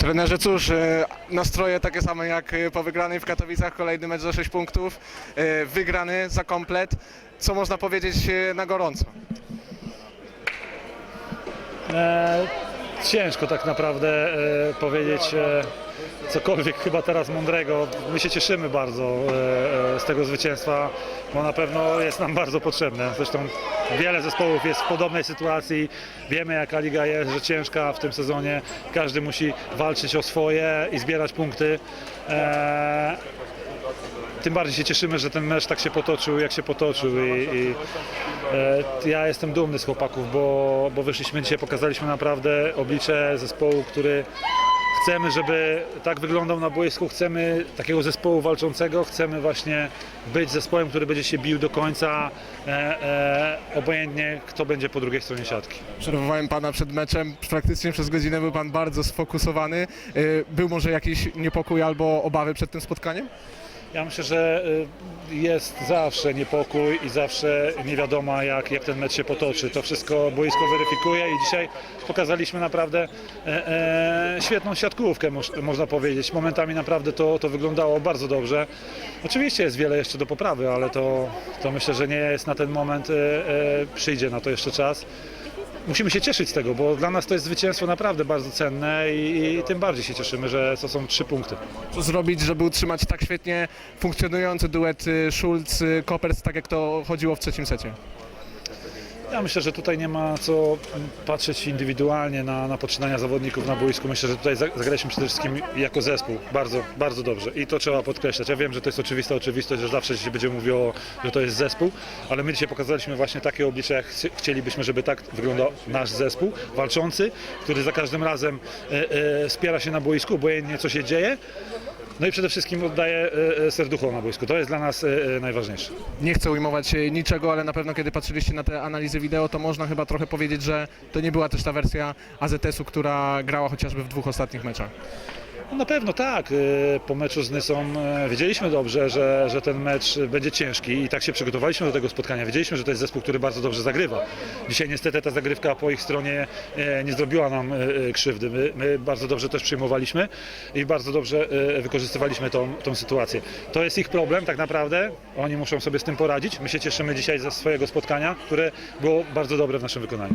Trenerze, cóż, e, nastroje takie same jak e, po wygranej w Katowicach, kolejny mecz za 6 punktów, e, wygrany za komplet. Co można powiedzieć na gorąco? Ciężko tak naprawdę e, powiedzieć e, cokolwiek chyba teraz mądrego. My się cieszymy bardzo e, e, z tego zwycięstwa, bo na pewno jest nam bardzo potrzebne. Zresztą wiele zespołów jest w podobnej sytuacji. Wiemy jaka liga jest, że ciężka w tym sezonie. Każdy musi walczyć o swoje i zbierać punkty. E, tym bardziej się cieszymy, że ten mecz tak się potoczył, jak się potoczył i, i e, ja jestem dumny z chłopaków, bo, bo wyszliśmy dzisiaj, pokazaliśmy naprawdę oblicze zespołu, który chcemy, żeby tak wyglądał na boisku, chcemy takiego zespołu walczącego, chcemy właśnie być zespołem, który będzie się bił do końca, e, e, obojętnie kto będzie po drugiej stronie siatki. Obserwowałem Pana przed meczem, praktycznie przez godzinę był Pan bardzo sfokusowany. E, Był może jakiś niepokój albo obawy przed tym spotkaniem? Ja myślę, że y, jest zawsze niepokój i zawsze nie wiadomo jak, jak ten mecz się potoczy. To wszystko boisko weryfikuje i dzisiaj pokazaliśmy naprawdę e, e, świetną siatkówkę, moż, można powiedzieć. Momentami naprawdę to, to wyglądało bardzo dobrze. Oczywiście jest wiele jeszcze do poprawy, ale to, to myślę, że nie jest na ten moment, e, e, przyjdzie na to jeszcze czas. Musimy się cieszyć z tego, bo dla nas to jest zwycięstwo naprawdę bardzo cenne i, i tym bardziej się cieszymy, że to są trzy punkty. Co zrobić, żeby utrzymać tak świetnie funkcjonujący duet e, Schulz-Kopers, tak jak to chodziło w trzecim secie? Ja myślę, że tutaj nie ma co patrzeć indywidualnie na, na poczynania zawodników na boisku. Myślę, że tutaj za- zagraliśmy przede wszystkim jako zespół bardzo, bardzo dobrze i to trzeba podkreślać. Ja wiem, że to jest oczywista oczywistość, że zawsze się będzie mówiło, że to jest zespół, ale my dzisiaj pokazaliśmy właśnie takie oblicze, jak chci- chcielibyśmy, żeby tak wyglądał nasz zespół walczący, który za każdym razem e, e, wspiera się na boisku, obojętnie co się dzieje. No i przede wszystkim oddaje e, serducho na boisku. To jest dla nas e, e, najważniejsze. Nie chcę ujmować niczego, ale na pewno kiedy patrzyliście na te analizy wideo, to można chyba trochę powiedzieć, że to nie była też ta wersja AZS-u, która grała chociażby w dwóch ostatnich meczach. No Na pewno tak. Y, Po meczu z Nysą e, wiedzieliśmy dobrze, że, że ten mecz będzie ciężki i tak się przygotowaliśmy do tego spotkania. Wiedzieliśmy, że to jest zespół, który bardzo dobrze zagrywa. Dzisiaj niestety ta zagrywka po ich stronie e, nie zrobiła nam e, e, krzywdy. My, my bardzo dobrze też przyjmowaliśmy i bardzo dobrze e, wykorzystywaliśmy tą, tą sytuację. To jest ich problem tak naprawdę. Oni muszą sobie z tym poradzić. My się cieszymy dzisiaj ze swojego spotkania, które było bardzo dobre w naszym wykonaniu.